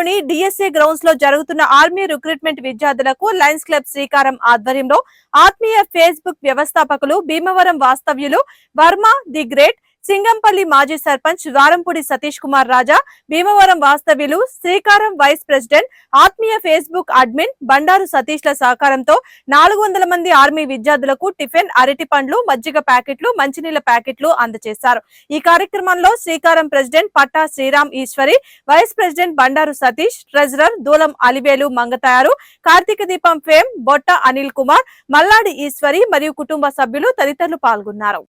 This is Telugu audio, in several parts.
పట్టణంలోని డిఎస్ఏ గ్రౌండ్స్లో జరుగుతున్న ఆర్మీ రిక్రూట్మెంట్ విద్యార్థులకు లయన్స్ క్లబ్ శ్రీకారం ఆధ్వర్యంలో ఆత్మీయ ఫేస్బుక్ వ్యవస్థాపకులు భీమవరం వాస్తవ్యులు వర్మ ది గ్రేట్ సింగంపల్లి మాజీ సర్పంచ్ వారంపూడి సతీష్ కుమార్ రాజా భీమవరం వాస్తవ్యులు శ్రీకారం వైస్ ప్రెసిడెంట్ ఆత్మీయ ఫేస్బుక్ అడ్మిన్ బండారు సతీష్ల సహకారంతో నాలుగు వందల మంది ఆర్మీ విద్యార్థులకు టిఫిన్ అరటి పండ్లు మజ్జిగ ప్యాకెట్లు మంచినీళ్ళ ప్యాకెట్లు అందజేశారు ఈ కార్యక్రమంలో Srikaram president Patta Sriram Eshwari vice president Bandaru Satish treasurer Dulam Alivelu Mangatayaru Karthika Deepam fame Botta Anil Kumar Malladi Eshwari మరియు కుటుంబ సభ్యులు తదితరులు పాల్గొన్నారు.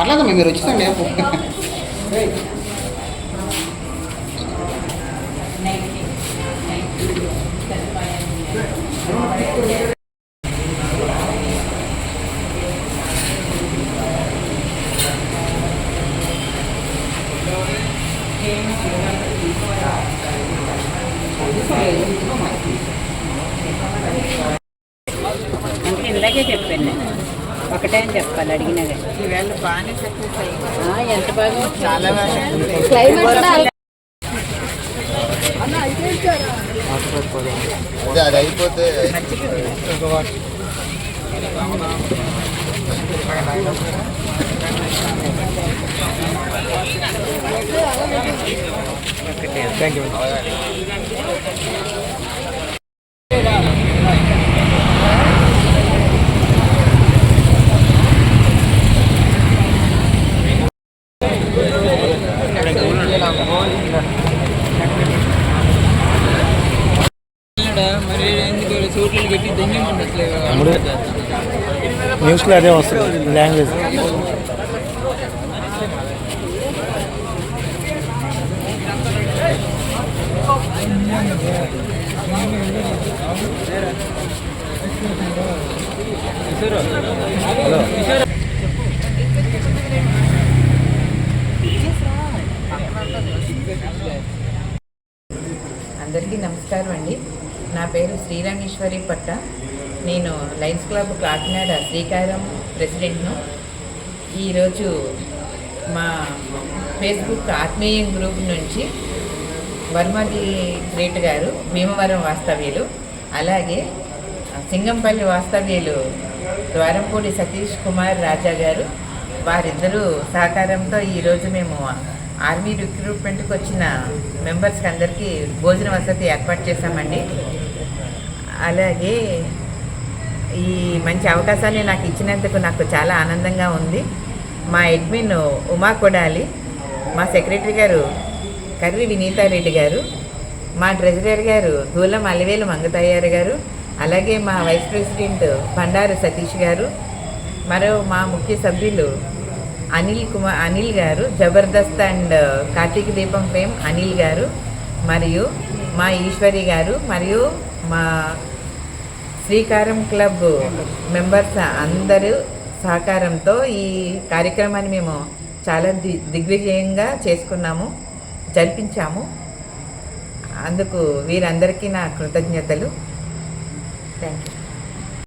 పర్లేదమ్మా మీరు వచ్చిందండి అంటే ఒకటే అని చెప్పాలి అడిగినా కానీ. ఎంత బాగా చాలా బాగా అదే అది అయిపోతే మరి ఎందుకు పెట్టి దెంగి ఉండట్లేదు న్యూస్లో అదే వస్తుంది లాంగ్వేజ్. అందరికీ నమస్కారం అండి. నా పేరు శ్రీరామేశ్వరి పట్ట. నేను లయన్స్ క్లబ్ కాకినాడ శ్రీకారం ప్రెసిడెంట్ను. ఈరోజు మా ఫేస్బుక్ ఆత్మీయ గ్రూప్ నుంచి వర్మది గ్రేట్ గారు భీమవరం వాస్తవ్యులు అలాగే సింగంపల్లి వాస్తవ్యులు ద్వారంపూడి సతీష్ కుమార్ రాజా గారు వారిద్దరూ సహకారంతో ఈరోజు మేము ఆర్మీ రిక్రూట్మెంట్కి వచ్చిన మెంబర్స్కి అందరికీ భోజన వసతి ఏర్పాటు చేశామండి. అలాగే ఈ మంచి అవకాశాన్ని నాకు ఇచ్చినందుకు నాకు చాలా ఆనందంగా ఉంది. మా అడ్మిన్ ఉమా కొడాలి మా సెక్రటరీ గారు కర్రి వినీతారెడ్డి గారు మా ట్రెజరర్ గారు దూలం అలివేలు మంగతయ్యారు గారు అలాగే మా వైస్ ప్రెసిడెంట్ బండారు సతీష్ గారు మరో మా ముఖ్య సభ్యులు అనిల్ కుమార్ అనిల్ గారు Jabardasth and uh, Karthika Deepam fame Anil గారు మరియు మా ఈశ్వరి గారు మరియు మా శ్రీకారం క్లబ్ మెంబర్స్ అందరూ సహకారంతో ఈ కార్యక్రమాన్ని మేము చాలా ది దిగ్విజయంగా చేసుకున్నాము జరిపించాము. అందుకు వీరందరికీ నా కృతజ్ఞతలు. Thank you